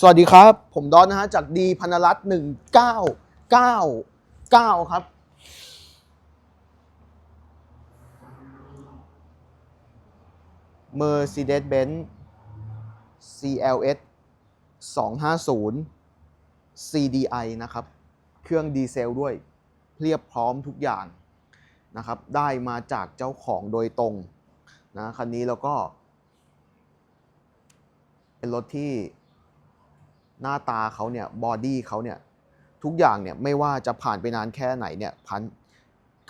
สวัสดีครับ ผมดอนนะฮะจากดีพันรัตน์หนึ่งเก้าเก้าเก้าครับ Mercedes-Benz CLS 250 CDI นะครับ เครื่องดีเซลด้วยเรียบพร้อมทุกอย่างนะครับ ได้มาจากเจ้าของโดยตรงนะคันนี้แล้วก็ เป็นรถที่ หน้าตาเขาเนี่ยบอดี้เขาเนี่ยทุกอย่างเนี่ยไม่ว่าจะผ่านไปนานแค่ไหนเนี่ยพัน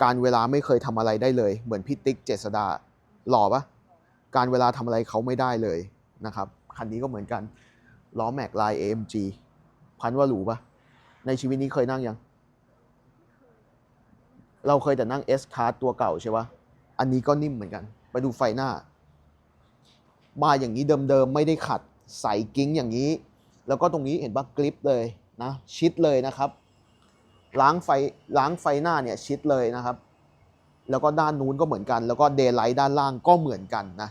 การเวลาไม่เคยทำอะไรได้เลย เหมือนพี่ติ๊กเจษดาหล่อปะการเวลาทำอะไรเขาไม่ได้เลยนะครับคันนี้ก็เหมือนกันล้อแม็กลาย AMG พันว่าหรูปะในชีวิตนี้เคยนั่งยัง เราเคยแต่นั่ง S Card ตัวเก่าใช่ปะอันนี้ก็นิ่มเหมือนกัน ไปดูไฟหน้า มาอย่างนี้เดิมๆ ไม่ได้ขัด ใส่กิ้งอย่างนี้ แล้วก็ตรงนี้เห็นปะกริปเลยนะชิดเลยนะครับ ล้างไฟล้างไฟหน้าเนี่ยชิดเลยนะครับ แล้วก็ด้านนู้นก็เหมือนกัน แล้วก็เดย์ไลท์ด้านล่างก็เหมือนกันนะ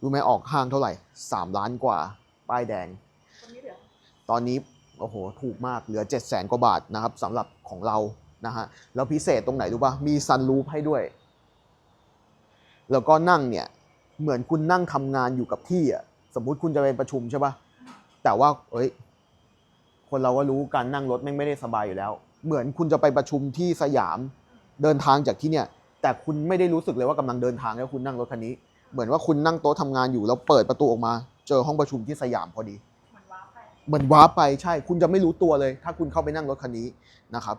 รู้ไหมออกห้างเท่าไหร่ 3 ล้านกว่า ป้ายแดงคนนี้เหลือตอนนี้โอ้โหถูกมากเหลือ7 0 0 0 0 0กว่าบาทนะครับสำหรับของเรานะฮะแล้วพิเศษตรงไหนรู้ปะมีซันรูฟให้ด้วย แล้วก็นั่งเนี่ย เหมือนคุณนั่งทำงานอยู่กับที่อะ สมมุติคุณจะไปประชุมใช่ปะแต่ว่าเอ้ย คนเราก็รู้การนั่งรถแม่งไม่ได้สบายอยู่แล้ว เหมือนคุณจะไปประชุมที่สยามเดินทางจากที่เนี่ย แต่คุณไม่ได้รู้สึกเลยว่ากำลังเดินทางแล้วคุณนั่งรถคันนี้ เหมือนว่าคุณนั่งโต๊ะทำงานอยู่แล้วเปิดประตูออกมา เจอห้องประชุมที่สยามพอดีเหมือนว้าไปเหมือนว้าไปใช่ คุณจะไม่รู้ตัวเลย ถ้าคุณเข้าไปนั่งรถคันนี้นะครับ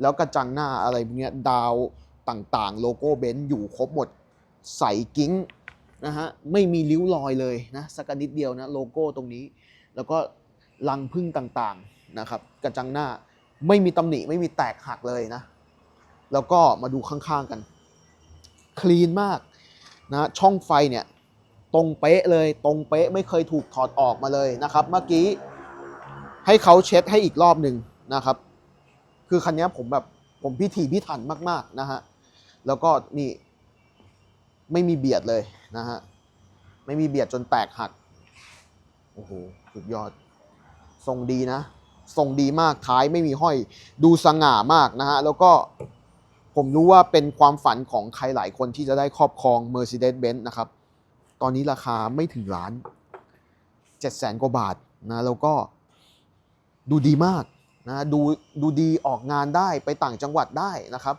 แล้วกระจังหน้าอะไรพวกเนี้ยดาวต่างๆ โลโก้เบนซ์อยู่ครบหมด ใส่กิ้ง นะฮะไม่มีริ้วรอยเลยนะสักนิดเดียวนะโลโก้ตรงนี้ แล้วก็ลังพึ่งต่างๆนะครับกระจังหน้าไม่มีตำหนิไม่มีแตกหักเลยนะ แล้วก็มาดูข้างๆกัน คลีนมากนะช่องไฟเนี่ยตรงเป๊ะเลยตรงเป๊ะไม่เคยถูกถอดออกมาเลยนะครับ เมื่อกี้ให้เขาเช็ดให้อีกรอบหนึ่งนะครับ คือคันนี้ผมแบบผมพิถีพิถันมากๆนะฮะแล้วก็นี่ไม่มีเบียดเลย นะฮะ ไม่มีเบียดจนแตกหัก โอ้โห สุดยอด ทรงดีนะ ทรงดีมาก ท้ายไม่มีห้อย ดูสง่ามากนะฮะ แล้วก็ผมรู้ว่าเป็นความฝันของใครหลายคนที่จะได้ครอบครอง Mercedes-Benz นะครับ ตอนนี้ราคาไม่ถึงล้านเจ็ดแสนกว่าบาทนะ แล้วก็ดูดีมากนะ ดูดูดีออกงานได้ไปต่างจังหวัดได้นะครับ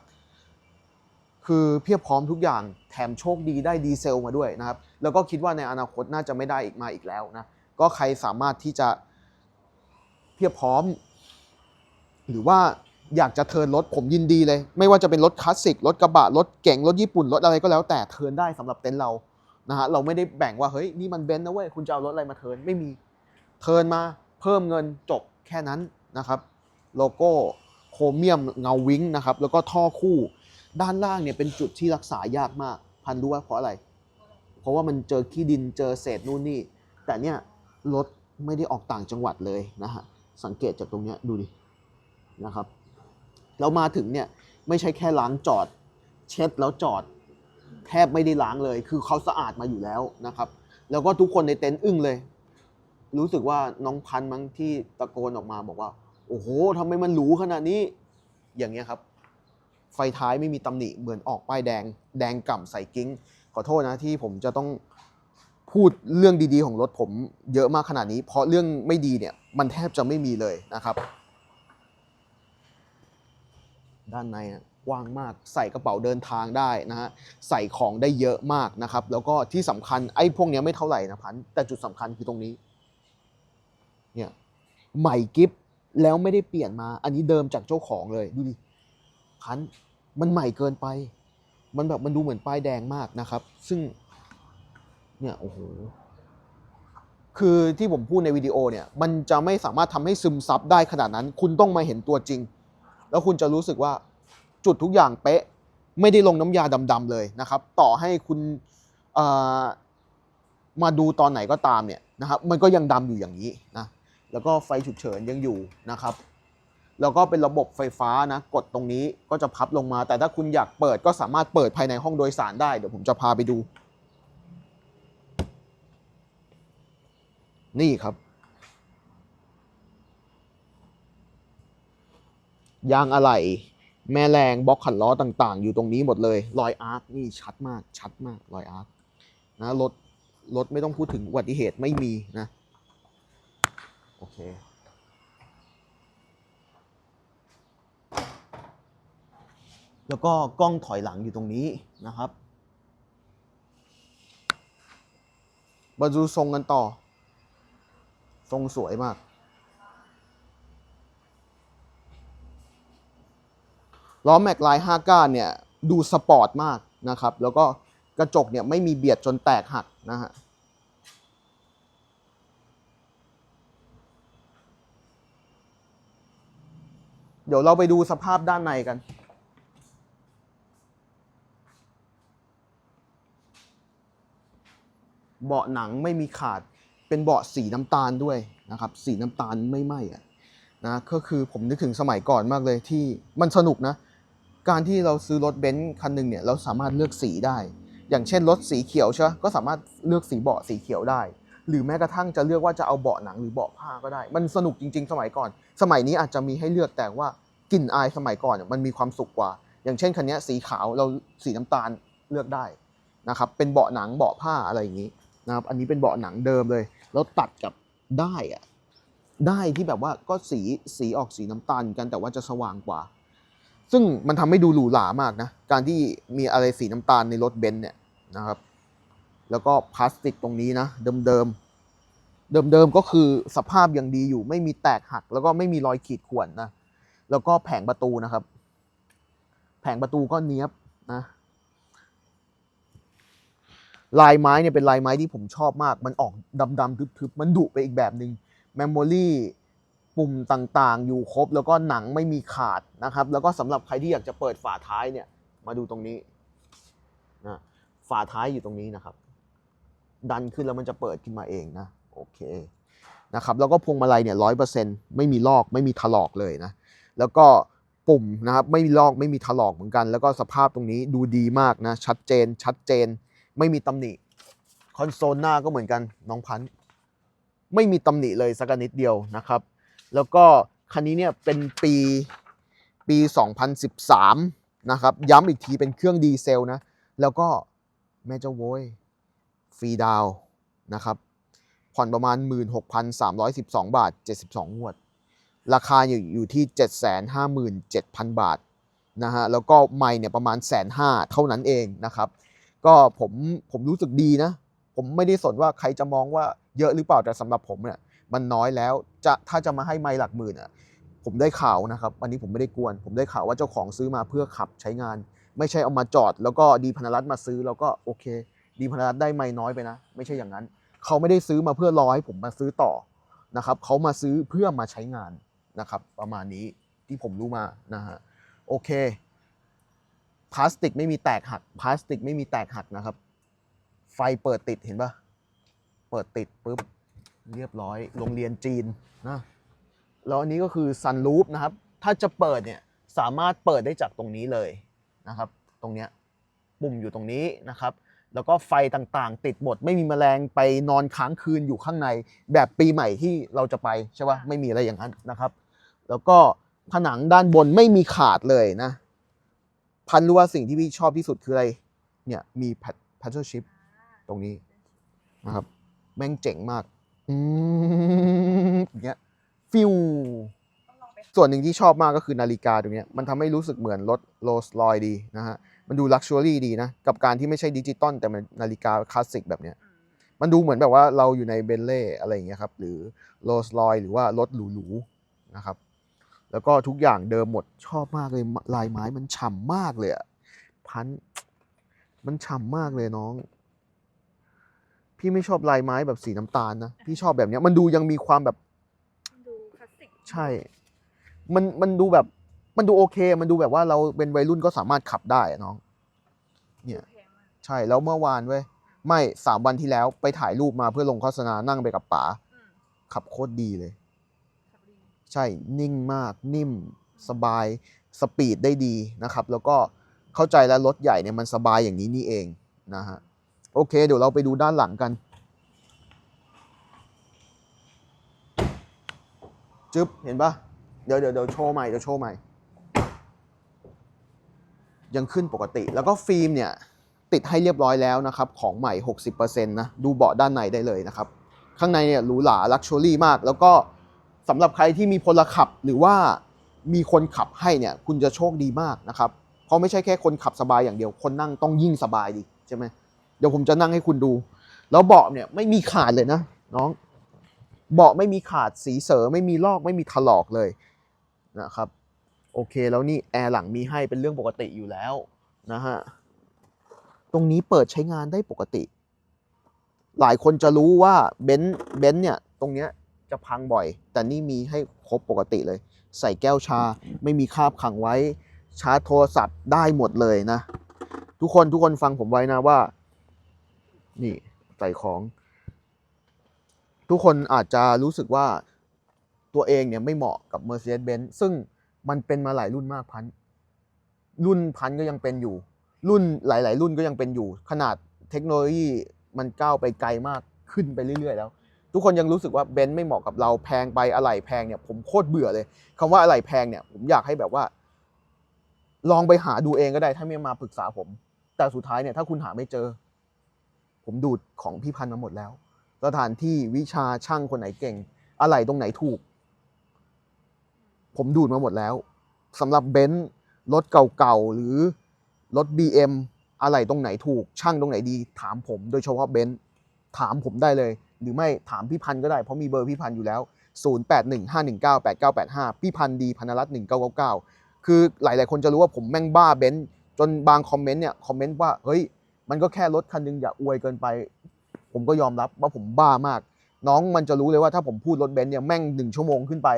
คือเพียบพร้อมทุกอย่างแถมโชคดีได้ดีเซลมาด้วยนะครับ แล้วก็คิดว่าในอนาคตน่าจะไม่ได้อีกมาอีกแล้วนะ ก็ใครสามารถที่จะเพียบพร้อม หรือว่าอยากจะเทินรถผมยินดีเลย ไม่ว่าจะเป็นรถคลาสสิกรถกระบะรถเก๋งรถญี่ปุ่นรถอะไรก็แล้วแต่เทินได้สำหรับเต็นท์เรานะฮะเราไม่ได้แบ่งว่าเฮ้ยนี่มันเบนซ์นะเว้ยคุณจะเอารถอะไรมาเทินไม่มีเทินมาเพิ่มเงินจบแค่นั้นนะครับ โลโก้โครเมียมเงาวิ้งนะครับแล้วก็ท่อคู่ ด้านล่างเนี่ยเป็นจุดที่รักษายากมาก พันรู้ว่าเพราะอะไร เพราะว่ามันเจอขี้ดินเจอเศษนู่นนี่ แต่เนี่ยรถไม่ได้ออกต่างจังหวัดเลยนะฮะ สังเกตจากตรงเนี้ยดูดิ นะครับเรามาถึงเนี่ยไม่ใช่แค่ล้างจอด เช็ดแล้วจอด แทบไม่ได้ล้างเลย คือเขาสะอาดมาอยู่แล้วนะครับ แล้วก็ทุกคนในเต็นท์อึ้งเลย รู้สึกว่าน้องพันมั้งที่ตะโกนออกมาบอกว่า โอ้โหทำไมมันหรูขนาดนี้ อย่างเงี้ยครับ ไฟท้ายไม่มีตำหนิเหมือนออกป้ายแดง แดงก่ำใส่กิ้ง ขอโทษนะที่ผมจะต้องพูดเรื่องดีๆ ของรถผมเยอะมากขนาดนี้ เพราะเรื่องไม่ดีเนี่ยมันแทบจะไม่มีเลยนะครับ ด้านในกว้างมากใส่กระเป๋าเดินทางได้นะฮะใส่ของได้เยอะมากนะครับ แล้วก็ที่สำคัญไอ้พวกเนี้ยไม่เท่าไหร่นะพันแต่จุดสำคัญคือตรงนี้เนี่ยใหม่กิฟแล้วไม่ได้เปลี่ยนมา อันนี้เดิมจากเจ้าของเลยดูดิ พันมันใหม่เกินไป มันแบบมันดูเหมือนป้ายแดงมากนะครับ ซึ่งเนี่ยโอ้โหคือที่ผมพูดในวิดีโอเนี่ย มันจะไม่สามารถทำให้ซึมซับได้ขนาดนั้น คุณต้องมาเห็นตัวจริง แล้วคุณจะรู้สึกว่าจุดทุกอย่างเป๊ะ ไม่ได้ลงน้ำยาดำๆเลยนะครับ ต่อให้คุณมาดูตอนไหนก็ตามเนี่ยนะครับ มันก็ยังดำอยู่อย่างนี้นะ แล้วก็ไฟฉุกเฉินยังอยู่นะครับ แล้วก็เป็นระบบไฟฟ้านะ กดตรงนี้ก็จะพับลงมา แต่ถ้าคุณอยากเปิดก็สามารถเปิดภายในห้องโดยสารได้ เดี๋ยวผมจะพาไปดู นี่ครับ ยางอะไหล่แม่แรงบล็อกขันล้อต่างๆ อยู่ตรงนี้หมดเลยรอยอาร์คนี่ชัดมากชัดมากรอยอาร์คนะรถรถไม่ต้องพูดถึงอุบัติเหตุไม่มีนะ โอเค แล้วก็กล้องถอยหลังอยู่ตรงนี้นะครับ มาดูทรงกันต่อ ทรงสวยมาก ล้อแม็กไลน์5ก้านเนี่ย ดูสปอร์ตมากนะครับ แล้วก็กระจกเนี่ยไม่มีเบียดจนแตกหักนะฮะเดี๋ยวเราไปดูสภาพด้านในกัน เบาะหนังไม่มีขาด เป็นเบาะสีน้ำตาลด้วยนะครับ สีน้ำตาลไม่ไหม้อะนะก็คือผมนึกถึงสมัยก่อนมากเลยที่มันสนุกนะ การที่เราซื้อรถเบนซ์คันหนึ่งเนี่ยเราสามารถเลือกสีได้ อย่างเช่นรถสีเขียวใช่ไหมก็สามารถเลือกสีเบาะสีเขียวได้ หรือแม้กระทั่งจะเลือกว่าจะเอาเบาะหนังหรือเบาะผ้าก็ได้ มันสนุกจริง ๆ สมัยก่อน สมัยนี้อาจจะมีให้เลือกแต่ว่ากลิ่นอายสมัยก่อนมันมีความสุขกว่า อย่างเช่นคันนี้สีขาวเราสีน้ำตาลเลือกได้นะครับเป็นเบาะหนังเบาะผ้าอะไรอย่างนี้ นะครับ อันนี้เป็นเบาะหนังเดิมเลย แล้วตัดกับได้อะได้ที่แบบว่าก็สีสีออกสีน้ำตาลกันแต่ว่าจะสว่างกว่า ซึ่งมันทำให้ดูหรูหรามากนะ การที่มีอะไรสีน้ำตาลในรถเบนซ์เนี่ยนะครับ แล้วก็พลาสติกตรงนี้นะ เดิมๆ เดิมๆ ก็คือสภาพยังดีอยู่ ไม่มีแตกหัก แล้วก็ไม่มีรอยขีดข่วนนะ แล้วก็แผงประตูนะครับ แผงประตูก็เนี้ยบนะ ลายไม้เนี่ยเป็นลายไม้ที่ผมชอบมาก มันออกดำๆทึบๆ มันดุไปอีกแบบหนึง่งเมมโมรี่ปุ่มต่างๆ อยู่ครบ แล้วก็หนังไม่มีขาดนะครับ แล้วก็สำหรับใครที่อยากจะเปิดฝาท้ายเนี่ย มาดูตรงนี้นะฝาท้ายอยู่ตรงนี้นะครับ ดันขึ้นแล้วมันจะเปิดขึ้นมาเองนะ โอเคนะครับ แล้วก็พวงมาลัยเนี่ยร้อยเปอร์เซ็นต์ไม่มีลอกไม่มีถลอกเลยนะ แล้วก็ปุ่มนะครับไม่มีลอกไม่มีถลอกเหมือนกัน แล้วก็สภาพตรงนี้ดูดีมากนะ ชัดเจนชัดเจน ไม่มีตำหนิคอนโซลหน้าก็เหมือนกันน้องพันธ์ไม่มีตำหนิเลยสักนิดเดียวนะครับ แล้วก็คันนี้เนี่ยเป็นปีปี 2013 นะครับ ย้ำอีกทีเป็นเครื่องดีเซลนะ แล้วก็แม่เจ้าโว้ยฟรีดาวน์นะครับ ผ่อนประมาณ 16,312 บาท 72งวด ราคาอยู่อยู่ที่ 757,000 บาทนะฮะ แล้วก็ไม่เนี่ยประมาณแสนห้าเท่านั้นเองนะครับ ก็ผมผมรู้สึกดีนะ ผมไม่ได้สนว่าใครจะมองว่าเยอะหรือเปล่าแต่สำหรับผมเนี่ยมันน้อยแล้วจะถ้าจะมาให้ไม่หลักหมื่นอะผมได้ข่าวนะครับอันนี้ผมไม่ได้กวน ผมได้ข่าวว่าเจ้าของซื้อมาเพื่อขับใช้งาน ไม่ใช่เอามาจอด แล้วก็ดีพนรัตมาซื้อแล้วก็โอเค ดีพนรัตได้ไม่น้อยไปนะ ไม่ใช่อย่างนั้น เขาไม่ได้ซื้อมาเพื่อรอให้ผมมาซื้อต่อนะครับเขามาซื้อเพื่อมาใช้งานนะครับ ประมาณนี้ที่ผมรู้มานะฮะโอเค พลาสติกไม่มีแตกหักพลาสติกไม่มีแตกหักนะครับ ไฟเปิดติดเห็นปะเปิดติดปุ๊บเรียบร้อยโรงเรียนจีนนะแล้วอันนี้ก็คือซันรูฟนะครับ ถ้าจะเปิดเนี่ยสามารถเปิดได้จากตรงนี้เลยนะครับ ตรงเนี้ยปุ่มอยู่ตรงนี้นะครับ แล้วก็ไฟต่างๆ ติดหมด ไม่มีแมลงไปนอนค้างคืนอยู่ข้างใน แบบปีใหม่ที่เราจะไปใช่ปะไม่มีอะไรอย่างนั้นนะครับ แล้วก็ผนังด้านบนไม่มีขาดเลยนะ พันรู้ว่าสิ่งที่พี่ชอบที่สุดคืออะไร เนี่ยมีแพทแพทเทิลชิพตรงนี้นะครับ แม่งเจ๋งมากอืมอย่างเงี้ยฟิวต้องลองไปส่วนหนึ่งที่ชอบมากก็คือนาฬิกาตรงเนี้ยมันทำให้รู้สึกเหมือนรถโรลส์รอยดีนะฮะ มันดูลักชัวรี่ดีนะ กับการที่ไม่ใช่ดิจิตอลแต่มันนาฬิกาคลาสสิกแบบเนี้ยอืมมันดูเหมือนแบบว่าเราอยู่ในเบนเล่อะไรอย่างเงี้ยครับ หรือโรลส์รอยหรือว่ารถหรูๆนะครับ แล้วก็ทุกอย่างเดิมหมดชอบมากเลยลายไม้มันฉ่ำมากเลยอะพันมันฉ่ำมากเลยน้อง พี่ไม่ชอบลายไม้แบบสีน้ำตาลนะพี่ชอบแบบเนี้ย มันดูยังมีความแบบดูคลาสสิกใช่ มันมันดูแบบ มันดูโอเค มันดูแบบว่าเราเป็นวัยรุ่นก็สามารถขับได้อะน้อง เนี่ยแพงมากใช่แล้วเมื่อวานเว้ยไม่สามวันที่แล้วไปถ่ายรูปมาเพื่อลงโฆษณานั่งไปกับป๋าอืมขับโคตรดีเลยขับดี ใช่นิ่งมากนิ่ม สบายสปีดได้ดีนะครับ แล้วก็เข้าใจแล้วรถใหญ่เนี่ยมันสบายอย่างนี้นี่เองนะฮะโอเค เดี๋ยวเราไปดูด้านหลังกันจึ๊บเห็นปะเดี๋ยวเดี๋ยวเดี๋ยวโชว์ใหม่เดี๋ยวโชว์ใหม่ ยังขึ้นปกติ แล้วก็ฟิล์มเนี่ยติดให้เรียบร้อยแล้วนะครับ ของใหม่ 60%นะ ดูเบาะด้านในได้เลยนะครับ ข้างในเนี่ยหรูหราลักชัวรี่มาก แล้วก็ สำหรับใครที่มีพลขับหรือว่ามีคนขับให้เนี่ยคุณจะโชคดีมากนะครับ เพราะไม่ใช่แค่คนขับสบายอย่างเดียว คนนั่งต้องยิ่งสบายดีใช่ไหมเดี๋ยวผมจะนั่งให้คุณดู แล้วเบาะเนี่ยไม่มีขาดเลยนะน้อง เบาะไม่มีขาดสีเสอไม่มีลอกไม่มีถลอกเลยนะครับ โอเคแล้วนี่แอร์หลังมีให้เป็นเรื่องปกติอยู่แล้วนะฮะตรงนี้เปิดใช้งานได้ปกติ หลายคนจะรู้ว่าเบนซ์เบนซ์เนี่ยตรงเนี้ย จะพังบ่อย แต่นี่มีให้ครบปกติเลย ใส่แก้วชาไม่มีคราบขังไว้ ชาร์จโทรศัพท์ได้หมดเลยนะ ทุกคนทุกคนฟังผมไว้นะว่า นี่ใส่ของ ทุกคนอาจจะรู้สึกว่าตัวเองเนี่ยไม่เหมาะกับ Mercedes-Benz ซึ่งมันเป็นมาหลายรุ่นมากพัน รุ่นพันก็ยังเป็นอยู่ รุ่นหลาย ๆ รุ่นก็ยังเป็นอยู่ ขนาดเทคโนโลยีมันก้าวไปไกลมากขึ้นไปเรื่อย ๆ แล้ว ทุกคนยังรู้สึกว่าเบนซ์ไม่เหมาะกับเราแพงไปอะไหล่แพงเนี่ยผมโคตรเบื่อเลยคำว่าอะไหล่แพงเนี่ยผมอยากให้แบบว่า ลองไปหาดูเองก็ได้ ถ้าไม่มาปรึกษาผม แต่สุดท้ายเนี่ยถ้าคุณหาไม่เจอ ผมดูดของพี่พันธ์มาหมดแล้ว สถานที่วิชาช่างคนไหนเก่ง อะไรตรงไหนถูก ผมดูดมาหมดแล้วสำหรับเบนซ์รถเก่าๆหรือรถ BM อะไรตรงไหนถูก ช่างตรงไหนดี ถามผมโดยเฉพาะเบนซ์ถามผมได้เลย หรือไม่ถามพี่พันธ์ก็ได้เพราะมีเบอร์พี่พันธ์อยู่แล้ว 0815198985 พี่พันธ์ดีพันรัตน์1999 คือหลาย ๆ คนจะรู้ว่าผมแม่งบ้าเบนซ์จนบางคอมเมนต์เนี่ยคอมเมนต์ว่าเฮ้ยมันก็แค่รถคันหนึงอย่าอวยเกินไป ผมก็ยอมรับว่าผมบ้ามาก น้องมันจะรู้เลยว่าถ้าผมพูดรถเบนซ์เนี่ยแม่งหนึ่งชั่วโมงขึ้นไป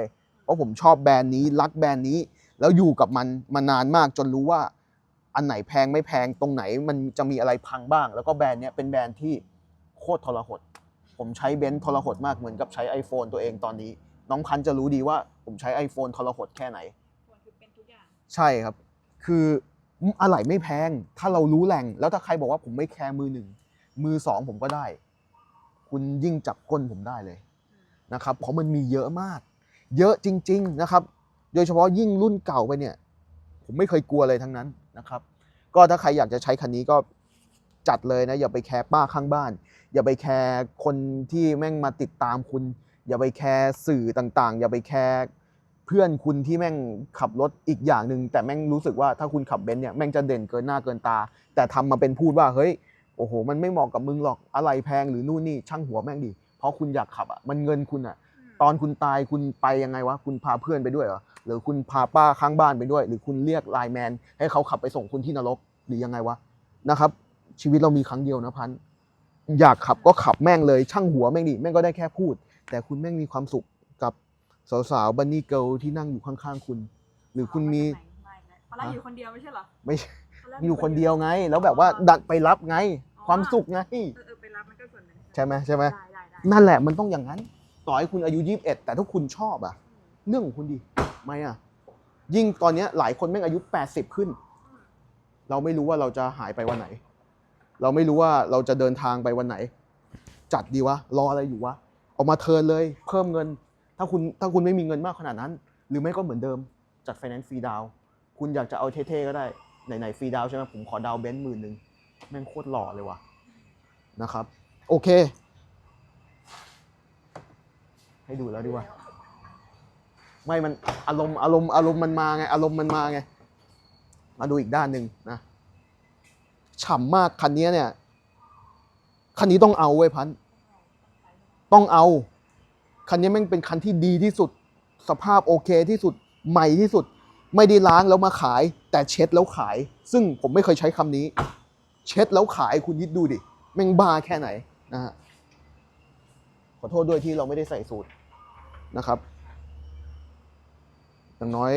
เพราะผมชอบแบรนด์นี้รักแบรนด์นี้ แล้วอยู่กับมันมานานมากจนรู้ว่าอันไหนแพงไม่แพงตรงไหนมันจะมีอะไรพังบ้าง แล้วก็แบรนด์เนี้ยเป็นแบรนด์ที่โคตรทรหด ผมใช้เบนซ์ทรหดมากเหมือนกับใช้ iPhone ตัวเองตอนนี้ น้องพันจะรู้ดีว่าผมใช้ iPhone ทรหดแค่ไหน คือเป็นทุกอย่างใช่ครับ คืออะไรไม่แพง ถ้าเรารู้แหล่ง แล้วถ้าใครบอกว่าผมไม่แคร์มือหนึ่ง มือสองผมก็ได้ คุณยิ่งจับก้นผมได้เลยนะครับ เพราะมันมีเยอะมาก เยอะจริง ๆนะครับ โดยเฉพาะยิ่งรุ่นเก่าไปเนี่ย ผมไม่เคยกลัวเลยทั้งนั้นนะครับ ก็ถ้าใครอยากจะใช้คันนี้ก็จัดเลยนะ อย่าไปแคร์ป้าข้างบ้าน อย่าไปแคร์คนที่แม่งมาติดตามคุณ อย่าไปแคร์สื่อต่างๆ อย่าไปแคร์เพื่อนคุณที่แม่งขับรถอีกอย่างหนึ่งแต่แม่งรู้สึกว่าถ้าคุณขับเบนซ์เนี่ยแม่งจะเด่นเกินหน้าเกินตา แต่ทำมาเป็นพูดว่าเฮ้ยโอ้โห มันไม่เหมาะกับมึงหรอกอะไรแพงหรือนู่นนี่ช่างหัวแม่งดิเพราะคุณอยากขับอะมันเงินคุณอะมตอนคุณตายคุณไปยังไงวะคุณพาเพื่อนไปด้วยเหรอหรือคุณพาป้าข้างบ้านไปด้วย หรือคุณเรียกไลน์แมนให้เขาขับไปส่งคุณที่นรกหรือยังไงวะนะครับ ชีวิตเรามีครั้งเดียวนะพันธุ์ อยากขับก็ขับแม่งเลยช่างหัวแม่งดิแม่งก็ได้แค่พูด แต่คุณแม่งมีความสุขกับสาวๆบันนี่เกิลที่นั่งอยู่ข้างๆคุณ หรือคุณมีไม่ไม่ตอนแรกอยู่คนเดียวไม่ใช่เหรอไม่ใช่ตแรกอยู่คนเดียวไง แล้วแบบว่าดันไปรับไง ความสุขไง เออเออไปรับมันก็ส่วนหนึ่งใช่ไหมใช่ไหม ได้ได้ได้นั่นแหละมันต้องอย่างนั้น ต่อให้คุณอายุ 21 แต่ถ้าคุณชอบอะเรื่องของคุณดิไม่อะยิ่งตอนเนี้ยหลายคนแม่งอายุ 80 ขึ้น เราไม่รู้ว่าเราจะหายไปวันไหน เราไม่รู้ว่าเราจะเดินทางไปวันไหน จัดดีวะรออะไรอยู่วะออกมาเทิร์นเลย เพิ่มเงิน ถ้าคุณถ้าคุณไม่มีเงินมากขนาดนั้น หรือไม่ก็เหมือนเดิมจัดไฟแนนซ์ฟรีดาวคุณอยากจะเอาเท่ๆก็ได้ไหนๆฟรีดาวใช่ไหมผมขอดาวเบนซ์หมื่นหนึ่งแม่งโคตรหล่อเลยว่ะนะครับ โอเค ให้ดูแล้วดีกว่าไม่มันอารมณ์อารมณ์อารมณ์มันมาไงอารมณ์มันมาไง มาดูอีกด้านหนึ่งนะ ฉ่ำมากคันนี้เนี่ย คันนี้ต้องเอาเว้ยพัน ต้องเอา คันนี้แม่งเป็นคันที่ดีที่สุด สภาพโอเคที่สุด ใหม่ที่สุด ไม่ได้ล้างแล้วมาขาย แต่เช็ดแล้วขาย ซึ่งผมไม่เคยใช้คำนี้ เช็ดแล้วขายคุณยิดดูดิ แม่งบ้าแค่ไหนนะฮะ ขอโทษด้วยที่เราไม่ได้ใส่สูตรนะครับ อย่างน้อย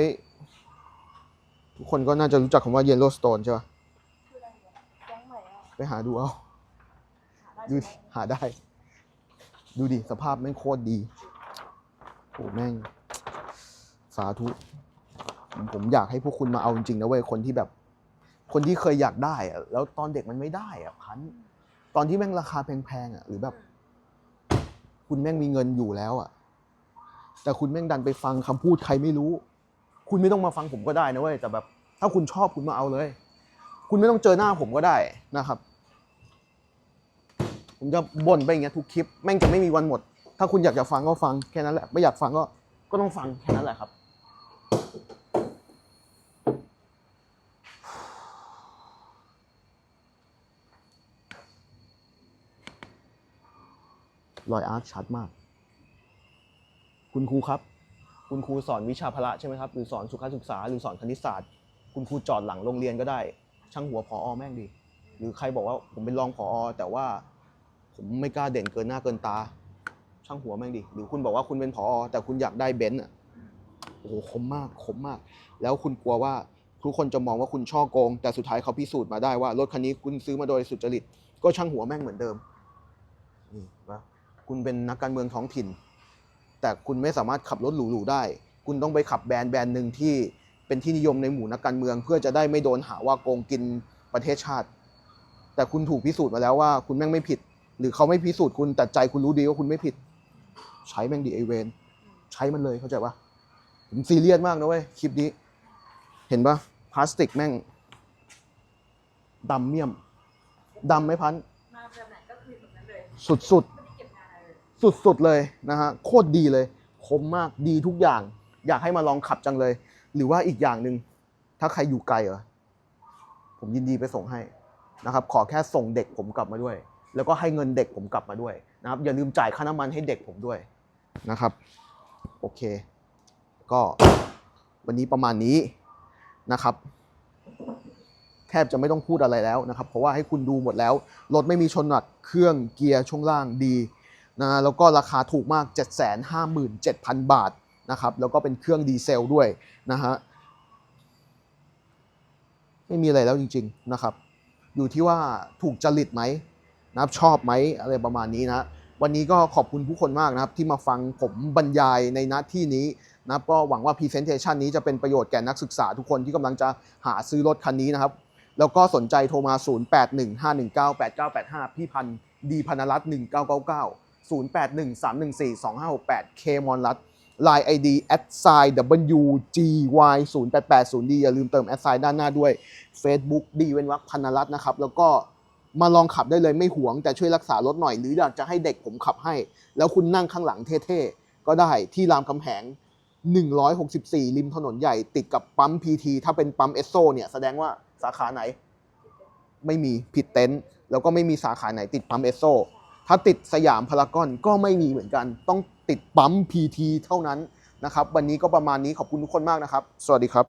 ทุกคนก็น่าจะรู้จักคำว่า Yellowstone ใช่ปะคื ไปหาดูเอาหาได้ดูใช่ดิไหมหาได้ ดูดิ สภาพแม่งโคตรดีโอ้แม่ง สาธุผมผมอยากให้พวกคุณมาเอาจริงๆนะเว้ยคนที่แบบ คนที่เคยอยากได้อะแล้วตอนเด็กมันไม่ได้อะพันตอนที่แม่งราคาแพงๆอะหรือแบบ คุณแม่งมีเงินอยู่แล้วอะแต่คุณแม่งดันไปฟังคำพูดใครไม่รู้ คุณไม่ต้องมาฟังผมก็ได้นะเว้ยแต่แบบ ถ้าคุณชอบคุณมาเอาเลย คุณไม่ต้องเจอหน้าผมก็ได้นะครับ ผมจะบ่นไปอย่างเงี้ยทุกคลิปแม่งจะไม่มีวันหมด ถ้าคุณอยากจะฟังก็ฟังแค่นั้นแหละไม่อยากฟังก็ก็ต้องฟังแค่นั้นแหละครับ รอยอาร์ตชัดมาก คุณครูครับ คุณครูสอนวิชาพละใช่ไหมครับ หรือสอนสุขศึกษา หรือสอนคณิตศาสตร์ คุณครูจอดหลังโรงเรียนก็ได้ ช่างหัวพออแม่งดี หรือใครบอกว่าผมเป็นรองพออแต่ว่าผมไม่กล้าเด่นเกินหน้าเกินตา ช่างหัวแม่งดี หรือคุณบอกว่าคุณเป็นพอแต่คุณอยากได้เบนซ์อะโอ้โหคมมากคมมาก แล้วคุณกลัวว่าทุกคนจะมองว่าคุณช่อโกง แต่สุดท้ายเขาพิสูจน์มาได้ว่ารถคันนี้คุณซื้อมาโดยสุจริต ก็ช่างหัวแม่งเหมือนเดิมนี่ว่าคุณเป็นนักการเมืองท้องถิ่น แต่คุณไม่สามารถขับรถหรูๆได้ คุณต้องไปขับแบรนด์แบรนด์หนึ่งที่ เป็นที่นิยมในหมู่นักการเมือง เพื่อจะได้ไม่โดนหาว่าโกงกินประเทศชาติ แต่คุณถูกพิสูจน์มาแล้วว่า คุณแม่งไม่ผิด หรือเขาไม่พิสูจน์คุณแต่ใจคุณรู้ดีว่าคุณไม่ผิด ใช้แม่งดีไอเวนใช้มันเลยเข้าใจปะผมซีเรียสมากนะเว้ยคลิปนี้ เห็นปะพลาสติกแม่งดำเมี่ยมดำไหมพันมาแบบไหนก็คือแบบนั้นเลยสุดๆไม่ได้เก็บงานอะไรเลยสุดๆเลยนะฮะโคตรดีเลย คมมากดีทุกอย่าง อยากให้มาลองขับจังเลย หรือว่าอีกอย่างหนึ่งถ้าใครอยู่ไกลเหรอผมยินดีไปส่งให้นะครับ ขอแค่ส่งเด็กผมกลับมาด้วย แล้วก็ให้เงินเด็กผมกลับมาด้วยนะครับ อย่าลืมจ่ายค่าน้ำมันให้เด็กผมด้วยนะครับ โอเค ก็วันนี้ประมาณนี้นะครับ แทบจะไม่ต้องพูดอะไรแล้วนะครับ เพราะว่าให้คุณดูหมดแล้ว รถไม่มีชนหนักเครื่องเกียร์ช่วงล่างดีนะแล้วก็ราคาถูกมาก 757,000 บาท นะครับแล้วก็เป็นเครื่องดีเซลด้วยนะฮะไม่มีอะไรแล้วจริง ๆนะครับ อยู่ที่ว่าถูกจริตไหมนะครับชอบไหมอะไรประมาณนี้นะวันนี้ก็ขอบคุณผู้คนมากนะครับ ที่มาฟังผมบรรยายในน้าที่นี้นะครับก็หวังว่า Presentation นี้จะเป็นประโยชน์แก่นักศึกษาทุกคนที่กำลังจะหาซื้อรถคันนี้นะครับ แล้วก็สนใจโทรมา 0815198985 พี่พันดีพันรัตน์1999 0813142568 เคมอนรัตน์ Line ID at sign WGY 0880D อย่าลืมเติม at sign ด้านหน้าด้วย Facebook ดีเว้นวักพันรัตน์นะครับ แล้วก็มาลองขับได้เลยไม่หวง แต่ช่วยรักษารถหน่อย หรืออยากจะให้เด็กผมขับให้ แล้วคุณนั่งข้างหลังเท่ๆ ก็ได้ที่รามคำแหง 164 ริมถนนใหญ่ติดกับปั๊ม PT ถ้าเป็นปั๊มเอสโซเนี่ยแสดงว่าสาขาไหน ไม่มีผิดเต็นท์แล้วก็ไม่มีสาขาไหนติดปั๊มเอสโซถ้าติดสยามพารากอนก็ไม่มีเหมือนกัน ต้อง ติดปั๊ม PT เท่านั้นนะครับ วันนี้ก็ประมาณนี้ขอบคุณทุกคนมากนะครับ สวัสดีครับ